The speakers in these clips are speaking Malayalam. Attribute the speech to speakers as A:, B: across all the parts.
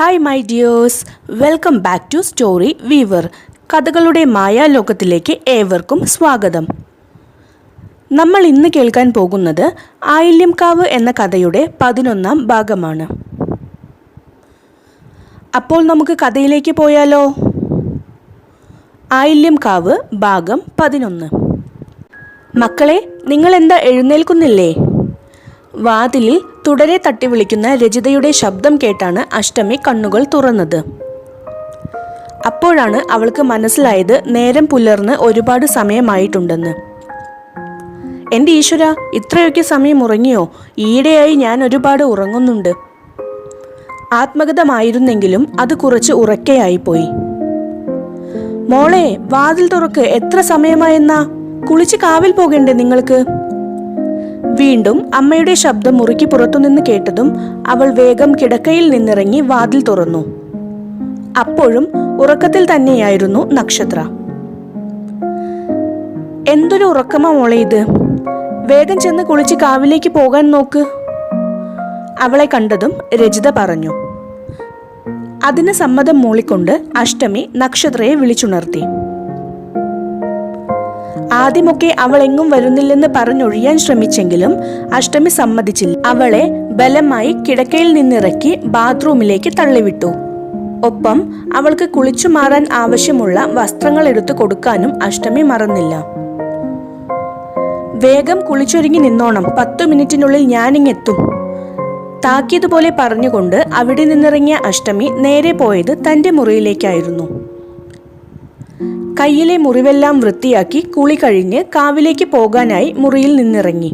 A: Hi my dears welcome back to story weaver കഥകളുടെ മായാലോകത്തിലേക്ക് ഏവർക്കും സ്വാഗതം. നമ്മൾ ഇന്ന് കേൾക്കാൻ പോകുന്നത് ആയില്യംകാവ് എന്ന കഥയുടെ പതിനൊന്നാം ഭാഗമാണ്. അപ്പോൾ നമുക്ക് കഥയിലേക്ക് പോയാലോ? ആയില്യംകാവ് ഭാഗം പതിനൊന്ന്. മക്കളെ നിങ്ങൾ എന്താ എഴുന്നേൽക്കുന്നില്ലേ? വാതിലിൽ തുടരെ തട്ടി വിളിക്കുന്ന രജിതയുടെ ശബ്ദം കേട്ടാണ് അഷ്ടമി കണ്ണുകൾ തുറന്നത്. അപ്പോഴാണ് അവൾക്ക് മനസ്സിലായത് നേരം പുലർന്ന് ഒരുപാട് സമയമായിട്ടുണ്ടെന്ന്. എന്റെ ഈശ്വര ഇത്രയൊക്കെ സമയം ഉറങ്ങിയോ? ഈയിടെയായി ഞാൻ ഒരുപാട് ഉറങ്ങുന്നുണ്ട്. ആത്മഗതമായിരുന്നെങ്കിലും അത് കുറച്ച് ഉറക്കെയായിപ്പോയി. മോളെ വാതിൽ തുറക്ക്. എത്ര സമയമായെന്നാ? കുളിച്ച് കാവിൽ പോകണ്ടേ നിങ്ങൾക്ക്? വീണ്ടും അമ്മയുടെ ശബ്ദം മുറുക്കി പുറത്തുനിന്ന് കേട്ടതും അവൾ വേഗം കിടക്കയിൽ നിന്നിറങ്ങി വാതിൽ തുറന്നു. അപ്പോഴും ഉറക്കത്തിൽ തന്നെയായിരുന്നു നക്ഷത്ര. എന്തൊരു ഉറക്കമാ മോളെ ഇത്? വേഗം ചെന്ന് കുളിച്ച് കാവിലേക്ക് പോകാൻ നോക്ക്. അവളെ കണ്ടതും രജിത പറഞ്ഞു. അതിന് സമ്മതം മൂളിക്കൊണ്ട് അഷ്ടമി നക്ഷത്രയെ വിളിച്ചുണർത്തി. ആദ്യമൊക്കെ അവൾ എങ്ങും വരുന്നില്ലെന്ന് പറഞ്ഞൊഴിയാൻ ശ്രമിച്ചെങ്കിലും അഷ്ടമി സമ്മതിച്ചില്ല. അവളെ ബലമായി കിടക്കയിൽ നിന്നിറക്കി ബാത്റൂമിലേക്ക് തള്ളിവിട്ടു. ഒപ്പം അവൾക്ക് കുളിച്ചു മാറാൻ ആവശ്യമുള്ള വസ്ത്രങ്ങൾ എടുത്തു കൊടുക്കാനും അഷ്ടമി മറന്നില്ല. വേഗം കുളിച്ചൊരുങ്ങി നിന്നോണം. പത്തു മിനിറ്റിനുള്ളിൽ ഞാനിങ്ങെത്തും. താക്കിയതുപോലെ പറഞ്ഞുകൊണ്ട് അവിടെ നിന്നിറങ്ങിയ അഷ്ടമി നേരെ പോയത് തന്റെ മുറിയിലേക്കായിരുന്നു. കയ്യിലെ മുറിവെല്ലാം വൃത്തിയാക്കി കുളി കഴിഞ്ഞ് കാവിലേക്ക് പോകാനായി മുറിയിൽ നിന്നിറങ്ങി.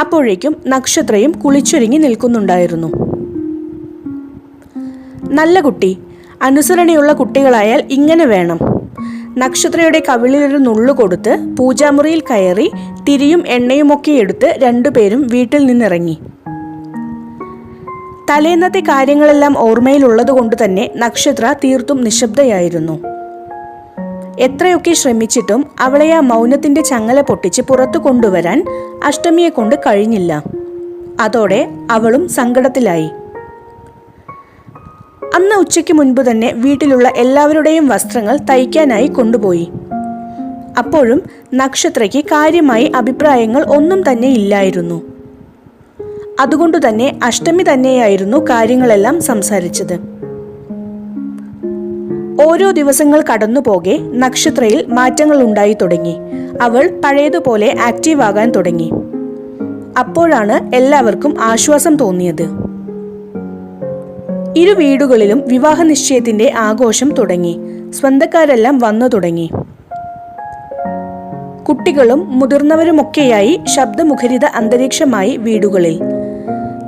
A: അപ്പോഴേക്കും നക്ഷത്രയും കുളിച്ചൊരുങ്ങി നിൽക്കുന്നുണ്ടായിരുന്നു. നല്ല കുട്ടി അനുസരണയുള്ള കുട്ടികളായാൽ ഇങ്ങനെ വേണം നക്ഷത്രയുടെ കവിളിലൊരു നുള്ളു കൊടുത്ത് പൂജാമുറിയിൽ കയറി തിരിയും എണ്ണയുമൊക്കെ എടുത്ത് രണ്ടുപേരും വീട്ടിൽ നിന്നിറങ്ങി. തലേന്നത്തെ കാര്യങ്ങളെല്ലാം ഓർമ്മയിലുള്ളതുകൊണ്ട് തന്നെ നക്ഷത്ര തീർത്തും നിശബ്ദയായിരുന്നു. എത്രയൊക്കെ ശ്രമിച്ചിട്ടും അവളെ ആ മൗനത്തിന്റെ ചങ്ങല പൊട്ടിച്ച് പുറത്തു കൊണ്ടുവരാൻ അഷ്ടമിയെ കൊണ്ട് കഴിഞ്ഞില്ല. അതോടെ അവളും സങ്കടത്തിലായി. അന്ന് ഉച്ചയ്ക്ക് മുൻപ് തന്നെ വീട്ടിലുള്ള എല്ലാവരുടെയും വസ്ത്രങ്ങൾ തയ്ക്കാനായി കൊണ്ടുപോയി. അപ്പോഴും നക്ഷത്രയ്ക്ക് കാര്യമായി അഭിപ്രായങ്ങൾ ഒന്നും തന്നെ ഇല്ലായിരുന്നു. അതുകൊണ്ടുതന്നെ അഷ്ടമി തന്നെയായിരുന്നു കാര്യങ്ങളെല്ലാം സംസാരിച്ചത്. ഓരോ ദിവസങ്ങൾ കടന്നു പോകെ നക്ഷത്രയിൽ മാറ്റങ്ങൾ ഉണ്ടായി തുടങ്ങി. അവൾ പഴയതുപോലെ ആക്റ്റീവ് ആകാൻ തുടങ്ങി. അപ്പോഴാണ് എല്ലാവർക്കും ആശ്വാസം തോന്നിയത്. ഇരു വീടുകളിലും വിവാഹ നിശ്ചയത്തിന്റെ ആഘോഷം തുടങ്ങി. സ്വന്തക്കാരെല്ലാം വന്നു തുടങ്ങി. കുട്ടികളും മുതിർന്നവരുമൊക്കെയായി ശബ്ദമുഖരിത അന്തരീക്ഷമായി വീടുകളിൽ.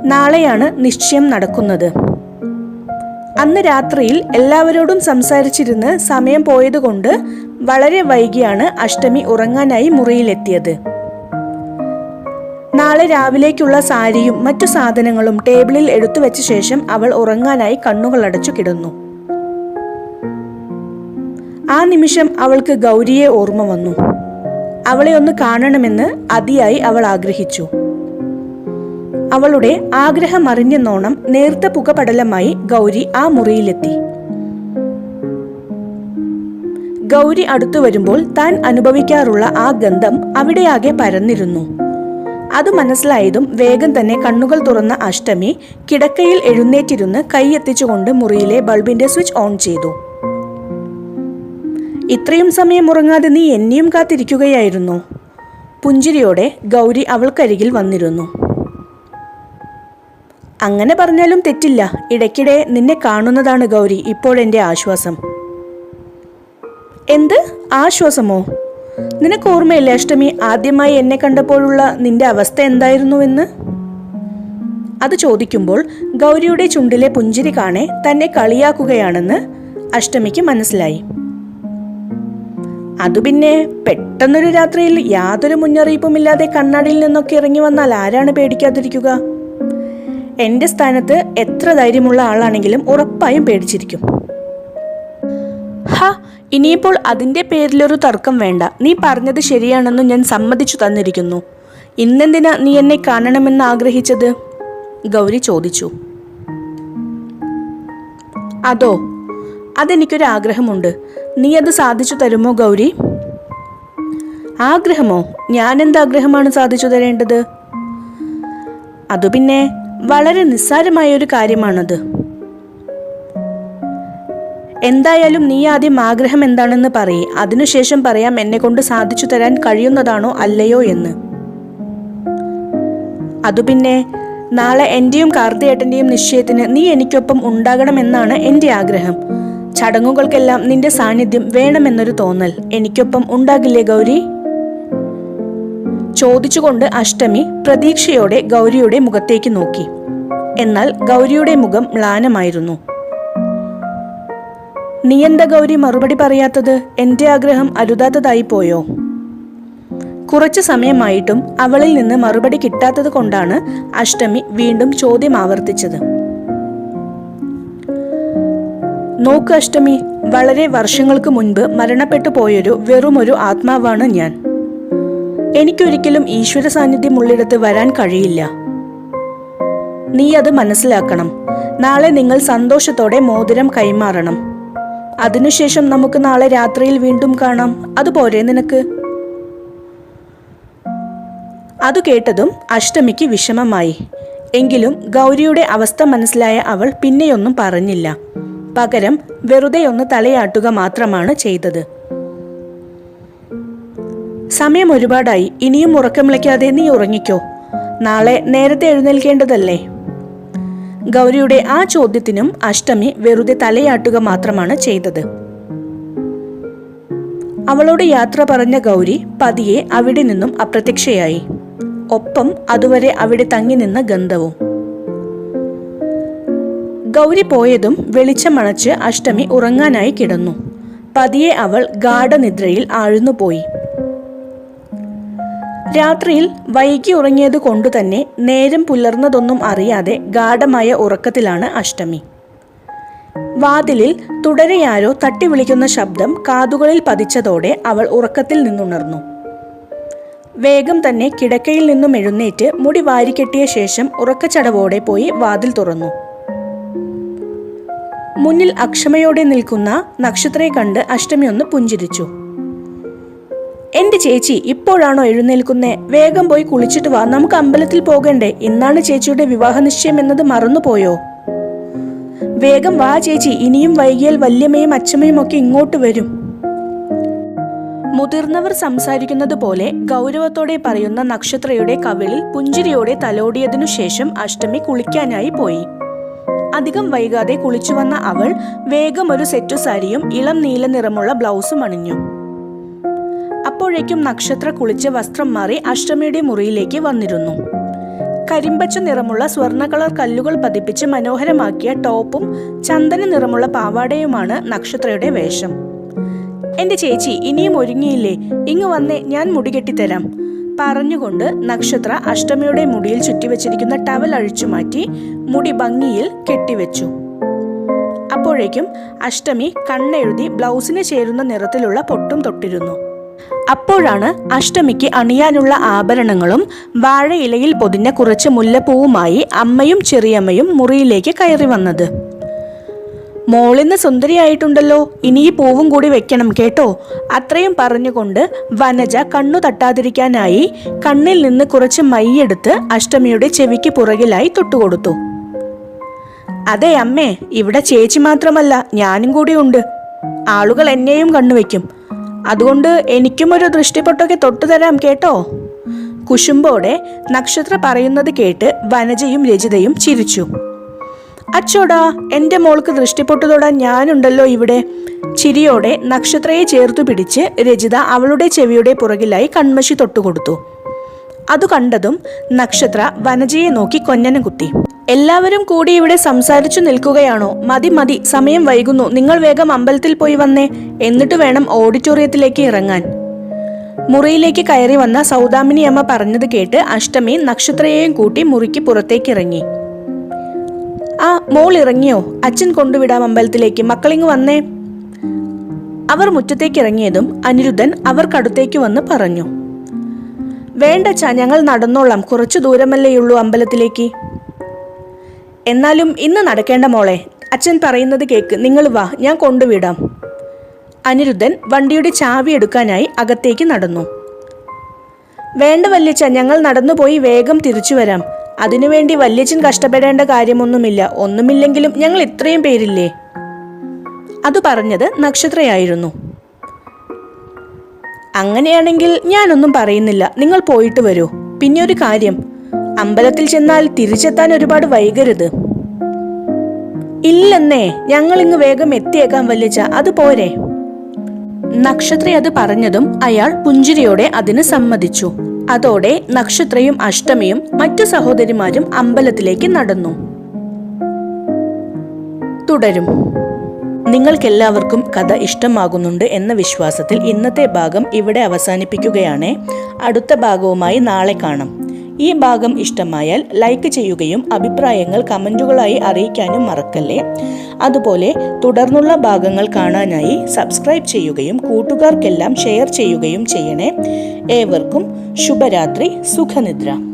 A: നാളെയാണ് നിശ്ചയം നടക്കുന്നത്. അന്ന് രാത്രിയിൽ എല്ലാവരോടും സംസാരിച്ചിരുന്ന് സമയം പോയതുകൊണ്ട് വളരെ വൈകിയാണ് അഷ്ടമി ഉറങ്ങാനായി മുറിയിലെത്തിയത്. നാളെ രാവിലേക്കുള്ള സാരിയും മറ്റു സാധനങ്ങളും ടേബിളിൽ എടുത്തു വെച്ച ശേഷം അവൾ ഉറങ്ങാനായി കണ്ണുകൾ അടച്ചു കിടന്നു. ആ നിമിഷം അവൾക്ക് ഗൗരിയെ ഓർമ്മ വന്നു. അവളെ ഒന്ന് കാണണമെന്ന് അതിയായി അവൾ ആഗ്രഹിച്ചു. അവളുടെ ആഗ്രഹം അറിഞ്ഞെന്നോണം നേർത്ത പുകപടലമായി ഗൗരി ആ മുറിയിലെത്തി. ഗൗരി അടുത്തു വരുമ്പോൾ താൻ അനുഭവിക്കാറുള്ള ആ ഗന്ധം അവിടെയാകെ പരന്നിരുന്നു. അത് മനസ്സിലായതും വേഗം തന്നെ കണ്ണുകൾ തുറന്ന അഷ്ടമി കിടക്കയിൽ എഴുന്നേറ്റിരുന്ന് കൈയെത്തിച്ചുകൊണ്ട് മുറിയിലെ ബൾബിന്റെ സ്വിച്ച് ഓൺ ചെയ്തു. ഇത്രയും സമയം ഉറങ്ങാതെ നീ എന്നെയും കാത്തിരിക്കുകയായിരുന്നു. പുഞ്ചിരിയോടെ ഗൗരി അവൾക്കരികിൽ വന്നിരുന്നു. അങ്ങനെ പറഞ്ഞാലും തെറ്റില്ല. ഇടയ്ക്കിടെ നിന്നെ കാണുന്നതാണ് ഗൗരി. ഇപ്പോഴെന്റെ ആശ്വാസം. എന്ത്? ആശ്വാസമോ? നിനക്ക് ഓർമ്മയില്ലേ അഷ്ടമി ആദ്യമായി എന്നെ കണ്ടപ്പോഴുള്ള നിന്റെ അവസ്ഥ എന്തായിരുന്നുവെന്ന് അത് ചോദിക്കുമ്പോൾ ഗൗരിയുടെ ചുണ്ടിലെ പുഞ്ചിരി കാണെ തന്നെ കളിയാക്കുകയാണെന്ന് അഷ്ടമിക്ക് മനസ്സിലായി. അതു പിന്നെ പെട്ടെന്നൊരു രാത്രിയിൽ യാതൊരു മുന്നറിയിപ്പുമില്ലാതെ കണ്ണാടിയിൽ നിന്നൊക്കെ ഇറങ്ങി വന്നാൽ ആരാണ് പേടിക്കാതിരിക്കുക? എന്റെ സ്ഥാനത്ത് എത്ര ധൈര്യമുള്ള ആളാണെങ്കിലും ഉറപ്പായും പേടിച്ചിരിക്കും. ഹ ഇനിയിപ്പോൾ അതിന്റെ പേരിലൊരു തർക്കം വേണ്ട. നീ പറഞ്ഞത് ശരിയാണെന്ന് ഞാൻ സമ്മതിച്ചു തന്നിരിക്കുന്നു. ഇന്നെന്തിനാ നീ എന്നെ കാണണമെന്ന് ആഗ്രഹിച്ചത്? ഗൗരി ചോദിച്ചു. അതോ അതെനിക്കൊരു ആഗ്രഹമുണ്ട് നീ അത് സാധിച്ചു തരുമോ ഗൗരി? ആഗ്രഹമോ? ഞാൻ എന്ത് ആഗ്രഹമാണ് സാധിച്ചു തരേണ്ടത്? അതു പിന്നെ വളരെ നിസ്സാരമായ ഒരു കാര്യമാണത്. എന്തായാലും നീ ആദ്യം ആഗ്രഹം എന്താണെന്ന് പറയേ. അതിനുശേഷം പറയാം എന്നെ കൊണ്ട് സാധിച്ചു തരാൻ കഴിയുന്നതാണോ അല്ലയോ എന്ന്. അതു പിന്നെ നാളെ എന്റെയും കാർത്തിയേട്ടന്റെയും നിശ്ചയത്തിന് നീ എനിക്കൊപ്പം ഉണ്ടാകണമെന്നാണ് എന്റെ ആഗ്രഹം. ചടങ്ങുകൾക്കെല്ലാം നിന്റെ സാന്നിധ്യം വേണമെന്നൊരു തോന്നൽ. എനിക്കൊപ്പം ഉണ്ടാകില്ലേ ഗൗരി? ചോദിച്ചുകൊണ്ട് അഷ്ടമി പ്രതീക്ഷയോടെ ഗൗരിയുടെ മുഖത്തേക്ക് നോക്കി. എന്നാൽ ഗൗരിയുടെ മുഖം മ്ലാനമായിരുന്നു. നീ എന്താ ഗൗരി മറുപടി പറയാത്തത്? എന്റെ ആഗ്രഹം അരുതാത്തതായി പോയോ? കുറച്ചു സമയമായിട്ടും അവളിൽ നിന്ന് മറുപടി കിട്ടാത്തത് കൊണ്ടാണ് അഷ്ടമി വീണ്ടും ചോദ്യം ആവർത്തിച്ചത്. നോക്ക് അഷ്ടമി വളരെ വർഷങ്ങൾക്ക് മുൻപ് മരണപ്പെട്ടു പോയൊരു വെറുമൊരു ആത്മാവാണ് ഞാൻ. എനിക്കൊരിക്കലും ഈശ്വര സാന്നിധ്യം ഉള്ളിടത്ത് വരാൻ കഴിയില്ല. നീ അത് മനസ്സിലാക്കണം. നാളെ നിങ്ങൾ സന്തോഷത്തോടെ മോതിരം കൈമാറണം. അതിനുശേഷം നമുക്ക് നാളെ രാത്രിയിൽ വീണ്ടും കാണാം. അതുപോരെ നിനക്ക്? അത് കേട്ടതും അഷ്ടമിക്ക് വിഷമമായി. എങ്കിലും ഗൗരിയുടെ അവസ്ഥ മനസ്സിലായ അവൾ പിന്നെയൊന്നും പറഞ്ഞില്ല. പകരം വെറുതെ ഒന്ന് തലയാട്ടുക മാത്രമാണ് ചെയ്തത്. സമയം ഒരുപാടായി ഇനിയും ഉറക്കം വിളിക്കാതെ നീ ഉറങ്ങിക്കോ. നാളെ നേരത്തെ എഴുന്നേൽക്കേണ്ടതല്ലേ? ഗൗരിയുടെ ആ ചോദ്യത്തിനും അഷ്ടമി വെറുതെ തലയാട്ടുക മാത്രമാണ് ചെയ്തത്. അവളോട് യാത്ര പറഞ്ഞ ഗൗരി പതിയെ അവിടെ നിന്നും അപ്രത്യക്ഷയായി. ഒപ്പം അതുവരെ അവിടെ തങ്ങി നിന്ന ഗന്ധവും. ഗൗരി പോയതും വെളിച്ചമണച്ച് അഷ്ടമി ഉറങ്ങാനായി കിടന്നു. പതിയെ അവൾ ഗാഠനിദ്രയിൽ ആഴ്ന്നുപോയി. രാത്രിയിൽ വൈകി ഉറങ്ങിയത് കൊണ്ടുതന്നെ നേരം പുലർന്നതൊന്നും അറിയാതെ ഗാഠമായ ഉറക്കത്തിലാണ് അഷ്ടമി. വാതിലിൽ തുടരെയാരോ തട്ടി വിളിക്കുന്ന ശബ്ദം കാതുകളിൽ പതിച്ചതോടെ അവൾ ഉറക്കത്തിൽ നിന്നുണർന്നു. വേഗം തന്നെ കിടക്കയിൽ നിന്നും എഴുന്നേറ്റ് മുടി വാരിക്കെട്ടിയ ശേഷം ഉറക്കച്ചടവോടെ പോയി വാതിൽ തുറന്നു. മുന്നിൽ അക്ഷമയോടെ നിൽക്കുന്ന നക്ഷത്രയെ കണ്ട് അഷ്ടമി ഒന്ന് പുഞ്ചിരിച്ചു. എന്റെ ചേച്ചി ഇപ്പോഴാണോ എഴുന്നേൽക്കുന്നേ? വേഗം പോയി കുളിച്ചിട്ട് വാ. നമുക്ക് അമ്പലത്തിൽ പോകണ്ടേ? ഇന്നാണ് ചേച്ചിയുടെ വിവാഹ നിശ്ചയം എന്നത് മറന്നുപോയോ? വേഗം വാ ചേച്ചി. ഇനിയും വൈകിയാൽ വല്യമ്മയും അച്ഛമ്മയും ഒക്കെ ഇങ്ങോട്ട് വരും. മുതിർന്നവർ സംസാരിക്കുന്നത് പോലെ ഗൗരവത്തോടെ പറയുന്ന നക്ഷത്രയുടെ കവിളിൽ പുഞ്ചിരിയോടെ തലോടിയതിനു ശേഷം അഷ്ടമി കുളിക്കാനായി പോയി. അധികം വൈകാതെ കുളിച്ചു വന്ന അവൾ വേഗം ഒരു സെറ്റു സാരിയും ഇളം നീല നിറമുള്ള ബ്ലൗസും അണിഞ്ഞു. അപ്പോഴേക്കും നക്ഷത്ര കുളിച്ച് വസ്ത്രം മാറി അഷ്ടമിയുടെ മുറിയിലേക്ക് വന്നിരുന്നു. കരിമ്പച്ച നിറമുള്ള സ്വർണ കളർ കല്ലുകൾ പതിപ്പിച്ച് മനോഹരമാക്കിയ ടോപ്പും ചന്ദന നിറമുള്ള പാവാടയുമാണ് നക്ഷത്രയുടെ വേഷം. എന്റെ ചേച്ചി ഇനിയും ഒരുങ്ങിയില്ലേ? ഇങ്ങ് വന്നേ ഞാൻ മുടി കെട്ടിത്തരാം പറഞ്ഞുകൊണ്ട് നക്ഷത്ര അഷ്ടമിയുടെ മുടിയിൽ ചുറ്റിവെച്ചിരിക്കുന്ന ടവൽ അഴിച്ചു മാറ്റി മുടി ഭംഗിയിൽ കെട്ടിവെച്ചു. അപ്പോഴേക്കും അഷ്ടമി കണ്ണെഴുതി ബ്ലൗസിന് ചേരുന്ന നിറത്തിലുള്ള പൊട്ടും തൊട്ടിരുന്നു. അപ്പോഴാണ് അഷ്ടമിക്ക് അണിയാനുള്ള ആഭരണങ്ങളും വാഴയിലയിൽ പൊതിഞ്ഞ കുറച്ച് മുല്ലപ്പൂവുമായി അമ്മയും ചെറിയമ്മയും മുറിയിലേക്ക് കയറി വന്നത്. മോളിന്ന് സുന്ദരിയായിട്ടുണ്ടല്ലോ ഇനി ഈ പൂവും കൂടി വെക്കണം കേട്ടോ. അത്രയും പറഞ്ഞുകൊണ്ട് വനജ കണ്ണു തട്ടാതിരിക്കാനായി കണ്ണിൽ നിന്ന് കുറച്ച് മൈയെടുത്ത് അഷ്ടമിയുടെ ചെവിക്ക് പുറകിലായി തൊട്ടുകൊടുത്തു. അതെ അമ്മേ ഇവിടെ ചേച്ചി മാത്രമല്ല ഞാനും കൂടിയുണ്ട്. ആളുകൾ എന്നെയും കണ്ണുവെക്കും. അതുകൊണ്ട് എനിക്കും ഒരു ദൃഷ്ടിപ്പൊട്ടൊക്കെ തൊട്ടുതരാം കേട്ടോ. കുശുമ്പോടെ നക്ഷത്ര പറയുന്നത് കേട്ട് വനജയും രചിതയും ചിരിച്ചു. അച്ചോടാ എന്റെ മോൾക്ക് ദൃഷ്ടിപ്പൊട്ടു തൊടാൻ ഞാനുണ്ടല്ലോ ഇവിടെ. ചിരിയോടെ നക്ഷത്രയെ ചേർത്തു പിടിച്ച് രചിത അവളുടെ ചെവിയുടെ പുറകിലായി കൺമശി തൊട്ടുകൊടുത്തു. അതു കണ്ടതും നക്ഷത്ര വനജയെ നോക്കി കൊഞ്ഞനം കുത്തി. എല്ലാവരും കൂടി ഇവിടെ സംസാരിച്ചു നിൽക്കുകയാണോ? മതി മതി സമയം വൈകുന്നു. നിങ്ങൾ വേഗം അമ്പലത്തിൽ പോയി വന്നേ. എന്നിട്ട് വേണം ഓഡിറ്റോറിയത്തിലേക്ക് ഇറങ്ങാൻ. മുറിയിലേക്ക് കയറി വന്ന സൗദാമിനി അമ്മ പറഞ്ഞത് കേട്ട് അഷ്ടമി നക്ഷത്രയെയും കൂട്ടി മുറിക്ക് പുറത്തേക്ക് ഇറങ്ങി. ആ മോൾ ഇറങ്ങിയോ? അച്ഛൻ കൊണ്ടുവിടാം അമ്പലത്തിലേക്ക്. മക്കളിങ് വന്നേ. അവർ മുറ്റത്തേക്ക് ഇറങ്ങിയതും അനിരുദ്ധൻ അവർക്കടുത്തേക്ക് വന്ന് പറഞ്ഞു. വേണ്ടച്ചാ ഞങ്ങൾ നടന്നോളാം. കുറച്ചു ദൂരമല്ലേയുള്ളൂ അമ്പലത്തിലേക്ക്. എന്നാലും ഇന്ന് നടക്കേണ്ട മോളെ അച്ഛൻ പറയുന്നത് കേക്ക്. നിങ്ങൾ വാ ഞാൻ കൊണ്ടുവിടാം. അനിരുദ്ധൻ വണ്ടിയുടെ ചാവി എടുക്കാനായി അകത്തേക്ക് നടന്നു. വേണ്ട വല്യച്ഛ ഞങ്ങൾ നടന്നുപോയി വേഗം തിരിച്ചു വരാം. അതിനുവേണ്ടി വല്യച്ഛൻ കഷ്ടപ്പെടേണ്ട കാര്യമൊന്നുമില്ല. ഒന്നുമില്ലെങ്കിലും ഞങ്ങൾ ഇത്രയും പേരില്ലേ? അത് പറഞ്ഞത് നക്ഷത്രയായിരുന്നു. അങ്ങനെയാണെങ്കിൽ ഞാനൊന്നും പറയുന്നില്ല. നിങ്ങൾ പോയിട്ട് വരൂ. പിന്നെ ഒരു കാര്യം. അമ്പലത്തിൽ ചെന്നാൽ തിരിച്ചെത്താൻ ഒരുപാട് വൈകരുത്. ഇല്ലെന്നേ ഞങ്ങൾ ഇങ്ങ് വേഗം എത്തിയേക്കാം വല്ലിച്ച അത് പോരെ. നക്ഷത്ര അത് പറഞ്ഞതും അയാൾ പുഞ്ചിരിയോടെ അതിന് സമ്മതിച്ചു. അതോടെ നക്ഷത്രയും അഷ്ടമിയും മറ്റു സഹോദരിമാരും അമ്പലത്തിലേക്ക് നടന്നു. തുടരും. നിങ്ങൾക്കെല്ലാവർക്കും കഥ ഇഷ്ടമാകുന്നുണ്ട് എന്ന വിശ്വാസത്തിൽ ഇന്നത്തെ ഭാഗം ഇവിടെ അവസാനിപ്പിക്കുകയാണ്. അടുത്ത ഭാഗവുമായി നാളെ കാണാം. ഈ ഭാഗം ഇഷ്ടമായാൽ ലൈക്ക് ചെയ്യുകയും അഭിപ്രായങ്ങൾ കമന്റുകളായി അറിയിക്കാനും മറക്കല്ലേ? അതുപോലെ തുടർന്നുള്ള ഭാഗങ്ങൾ കാണാനായി സബ്സ്ക്രൈബ് ചെയ്യുകയും കൂട്ടുകാർക്കെല്ലാം ഷെയർ ചെയ്യുകയും ചെയ്യണേ. ഏവർക്കും ശുഭരാത്രി സുഖനിദ്ര.